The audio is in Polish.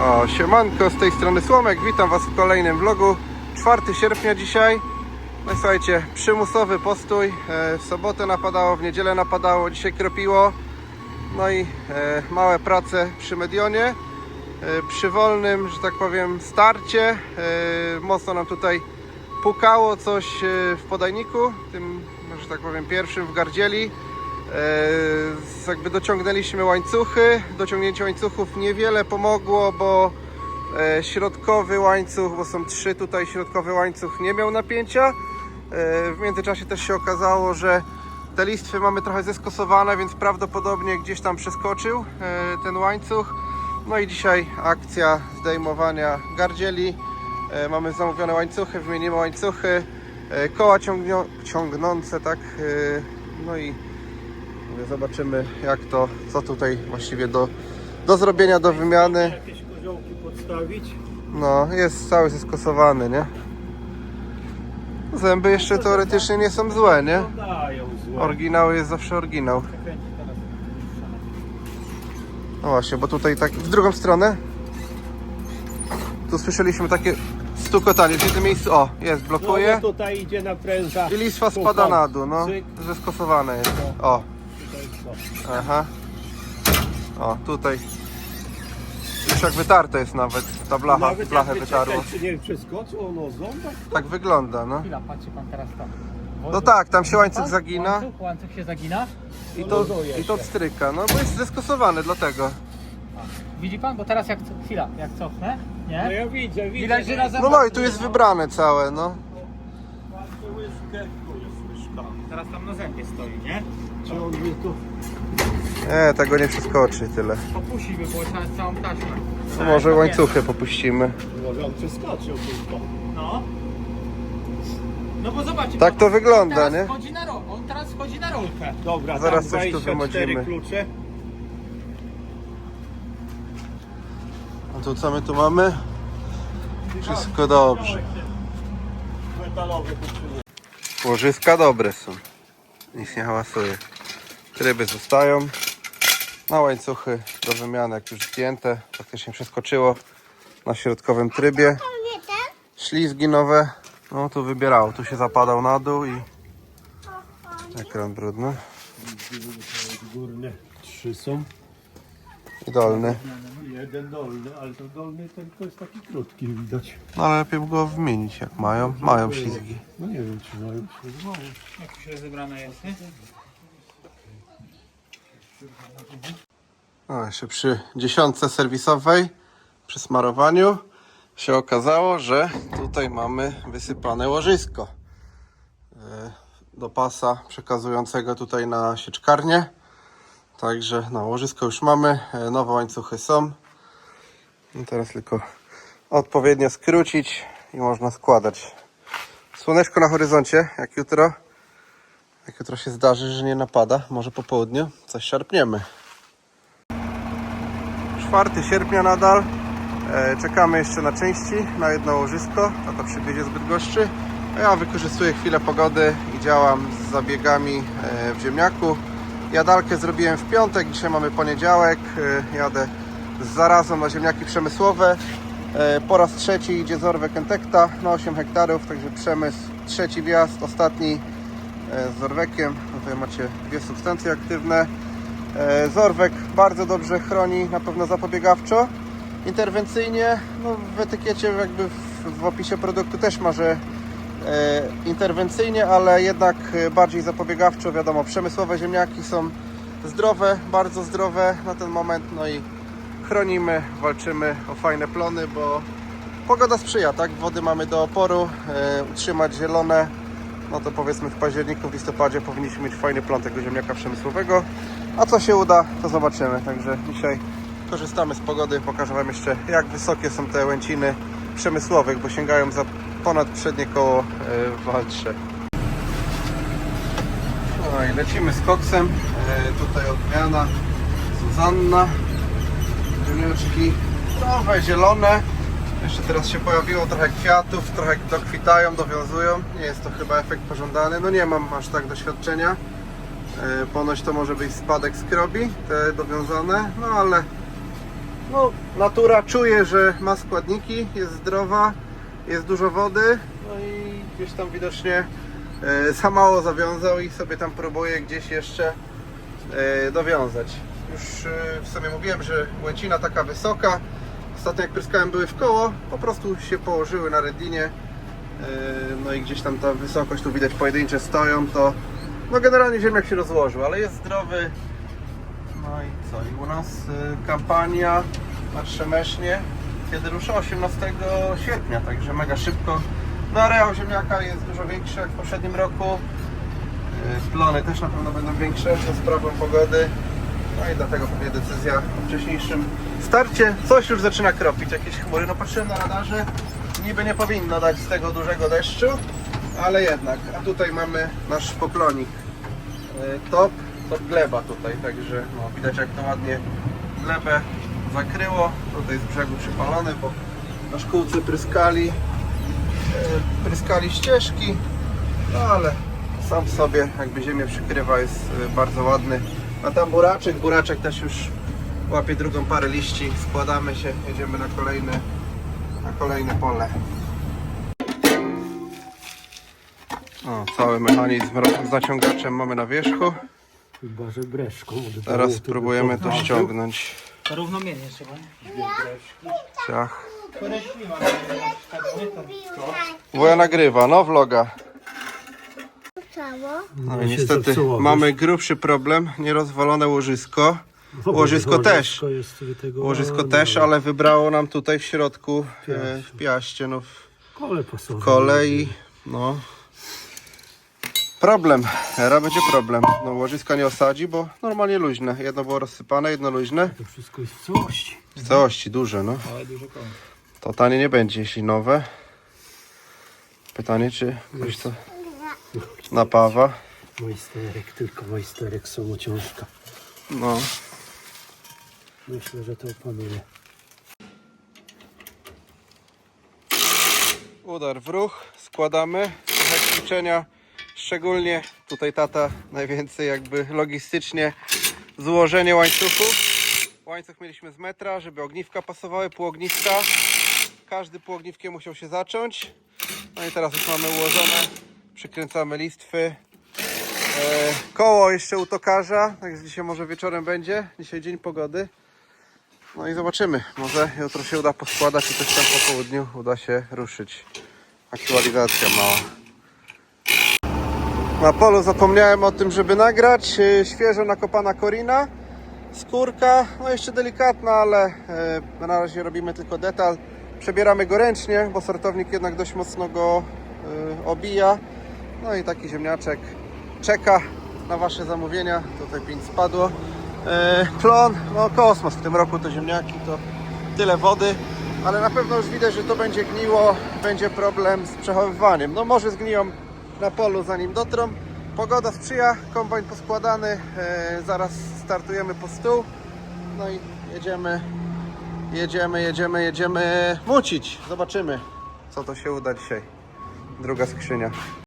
O, siemanko, z tej strony Słomek, witam Was w kolejnym vlogu. 4 sierpnia dzisiaj. No i słuchajcie, przymusowy postój. E, W sobotę napadało, w niedzielę napadało, dzisiaj kropiło. No i e, małe prace przy Medionie. E, Przy wolnym, że tak powiem, starcie. Mocno nam tutaj pukało coś w podajniku, tym, że tak powiem, pierwszym w gardzieli. E, jakby dociągnęliśmy łańcuchy. Dociągnięcie łańcuchów niewiele pomogło, bo e, środkowy łańcuch, bo są trzy tutaj, środkowy łańcuch nie miał napięcia. E, w międzyczasie też się okazało, że te listwy mamy trochę zeskosowane, więc prawdopodobnie gdzieś tam przeskoczył ten łańcuch. No i dzisiaj akcja zdejmowania gardzieli. Mamy zamówione łańcuchy, wymienimy łańcuchy, koła ciągnio- ciągnące, tak. No i Zobaczymy jak to, co tutaj właściwie do, do zrobienia, do wymiany. Jakieś koziołki podstawić. No, jest cały zeskosowany, nie? Zęby jeszcze teoretycznie nie są złe, nie? No. Oryginał jest zawsze oryginał. No właśnie, bo tutaj tak w drugą stronę. Tu słyszeliśmy takie stukotanie w jednym miejscu. O, jest, No blokuje. bo tutaj idzie napręża. I listwa spada na dół, no. Cyk. Zeskosowane jest. O, Aha. O, tutaj. Już jak wytarte jest nawet. Ta blacha, Nawet blachę jakby wytarło. czekać, Czy nie przeskoczył, no ząbek. Tak wygląda, no. Chwila, patrzy pan teraz tam. No tak, tam się łańcuch zagina Łańcuch, łańcuch się zagina. i to, i to się. stryka. No bo jest zeskosowany, dlatego. Widzi pan, bo teraz jak co- chwila, jak cofnę, No nie? ja widzę, widzę. Widać, że razem- No no i tu jest wybrane całe, no. Patrzę łyżkę. Teraz tam na zębie stoi, nie? Czy on mnie tu... Nie, tego nie przeskoczy tyle. Popuści by było trzeba całą taśmę. No może łańcuchy popuścimy. Może on przeskoczył tylko. No. No bo zobaczcie. Tak to wygląda, teraz nie? Wchodzi na ro- on teraz wchodzi na rolkę. Dobra, Zaraz coś tu 24 wymodzimy. klucze. A tu co my tu mamy? Wszystko dobrze. Metalowy potrzebuję. Łożyska dobre są. Nic nie hałasuje. Tryby zostają. Na łańcuchy do wymiany, jak już zdjęte. Faktycznie przeskoczyło na środkowym trybie. Ślizgi nowe. No tu wybierało. Tu się zapadał na dół i ekran brudny. Górne trzy są. I dolny. Jeden dolny, ale to dolny tylko jest taki krótki widać. No ale lepiej go wymienić jak mają. Mają ślizgi. No nie wiem czy mają nie mają. Jak już rozebrane jest, nie? No, jeszcze przy dziesiątce serwisowej, przy smarowaniu się okazało, że tutaj mamy wysypane łożysko e, do pasa przekazującego tutaj na sieczkarnię. Także no, łożysko już mamy, e, nowe łańcuchy są. I teraz tylko odpowiednio skrócić i można składać. Słoneczko na horyzoncie, jak jutro. Jak jutro się zdarzy, że nie napada, może po południu coś szarpniemy. 4 sierpnia nadal. E, czekamy jeszcze na części, na jedno łożysko. Tata przywiezie z Bydgoszczy. A ja wykorzystuję chwilę pogody i działam z zabiegami e, w ziemniaku. Jadalkę zrobiłem w piątek, dzisiaj mamy poniedziałek. E, jadę z zarazą na ziemniaki przemysłowe. E, po raz trzeci idzie Zorwek Entekta na 8 hektarów, także przemysł trzeci wjazd, ostatni e, z Zorwekiem. Tutaj macie dwie substancje aktywne. Zorwek bardzo dobrze chroni, na pewno zapobiegawczo. Interwencyjnie, no w etykiecie, jakby w, w opisie produktu też ma, że interwencyjnie, ale jednak e, bardziej zapobiegawczo. Wiadomo, przemysłowe ziemniaki są zdrowe, bardzo zdrowe na ten moment. No i chronimy, walczymy o fajne plony, bo pogoda sprzyja, tak? Wody mamy do oporu, e, utrzymać zielone. No to powiedzmy w październiku, w listopadzie powinniśmy mieć fajny plon tego ziemniaka przemysłowego. A co się uda, to zobaczymy. Także dzisiaj korzystamy z pogody. Pokażę Wam jeszcze, jak wysokie są te łęciny przemysłowych, bo sięgają za ponad przednie koło e, w waltrze. I lecimy z koksem. E, tutaj odmiana Zuzanna. Ziemniaczki nowe, zielone. Jeszcze teraz się pojawiło trochę kwiatów, trochę dokwitają, dowiązują. Nie jest to chyba efekt pożądany. No nie mam aż tak doświadczenia. E, Ponoć to może być spadek skrobi, te dowiązane, no ale No, natura czuje, że ma składniki, jest zdrowa, jest dużo wody, no i gdzieś tam widocznie e, za mało zawiązał i sobie tam próbuje gdzieś jeszcze e, dowiązać. Już e, w sumie mówiłem, że łęcina taka wysoka. Ostatnio jak pryskałem były w koło, po prostu się położyły na redlinie. No i gdzieś tam ta wysokość, tu widać pojedyncze stoją, to no generalnie ziemniak się rozłożył, ale jest zdrowy. No i co? I u nas y, kampania na Trzemesznie, kiedy rusza 18 sierpnia, także mega szybko. No areał ziemniaka jest dużo większy jak w poprzednim roku. Y, Plony też na pewno będą większe za sprawą pogody. No i dlatego pewnie decyzja o wcześniejszym starcie. Coś już zaczyna kropić, jakieś chmury. No patrzyłem na radarze, niby nie powinno dać z tego dużego deszczu, ale jednak. A tutaj mamy nasz poplonik. Y, Top, top gleba tutaj, także no, widać jak to ładnie glebę zakryło. Tutaj z brzegu przypalone, bo na szkółce pryskali, y, pryskali ścieżki, no ale sam w sobie jakby ziemię przykrywa, jest y, bardzo ładny. A tam buraczek, buraczek też już łapie drugą parę liści, składamy się, jedziemy na kolejne, na kolejne pole. O, cały mechanizm zaciągaczem mamy na wierzchu. Chyba, że breszką. Teraz spróbujemy to ściągnąć. To równomiernie trzeba. Ciach. Wuja nagrywa, no vloga. No No i niestety mamy grubszy problem, nierozwalone łożysko. łożysko też. Łożysko też, ale wybrało nam tutaj w środku, e, w piaście, no w Kole kolei, no. Problem, era będzie problem. No łożyska nie osadzi, bo normalnie luźne. Jedno było rozsypane, jedno luźne. To wszystko jest w całości. W całości duże, no. Ale duży kąt. To tanie nie będzie, jeśli nowe. Pytanie, czy ktoś to napawa. Majsterek, tylko majsterek są ciążka. No. Myślę, że to opanuje. Udar w ruch, składamy. Trochę ćwiczenia, szczególnie tutaj tata najwięcej jakby logistycznie złożenie łańcuchów. Łańcuch mieliśmy z metra, żeby ogniwka pasowały, pół ogniwka. Każdy pół ogniwkiem musiał się zacząć. No i teraz już mamy ułożone. Przykręcamy listwy. E, koło jeszcze u tokarza, także dzisiaj może wieczorem będzie. Dzisiaj dzień pogody. No i zobaczymy. Może jutro się uda poskładać i coś tam po południu uda się ruszyć. Aktualizacja mała. Na polu zapomniałem o tym, żeby nagrać. Yy, Świeżo nakopana korina. Skórka, no jeszcze delikatna, ale yy, na razie robimy tylko detal. Przebieramy go ręcznie, bo sortownik jednak dość mocno go yy, obija. No i taki ziemniaczek czeka na Wasze zamówienia. Tutaj pięć spadło. E, Klon, no kosmos w tym roku to ziemniaki, to tyle wody, ale na pewno już widać, że to będzie gniło, będzie problem z przechowywaniem. No może zgniją na polu zanim dotrą. Pogoda sprzyja, kombajn poskładany, e, zaraz startujemy po stół. No i jedziemy, jedziemy, jedziemy, jedziemy mucić. Zobaczymy, co to się uda dzisiaj. Druga skrzynia.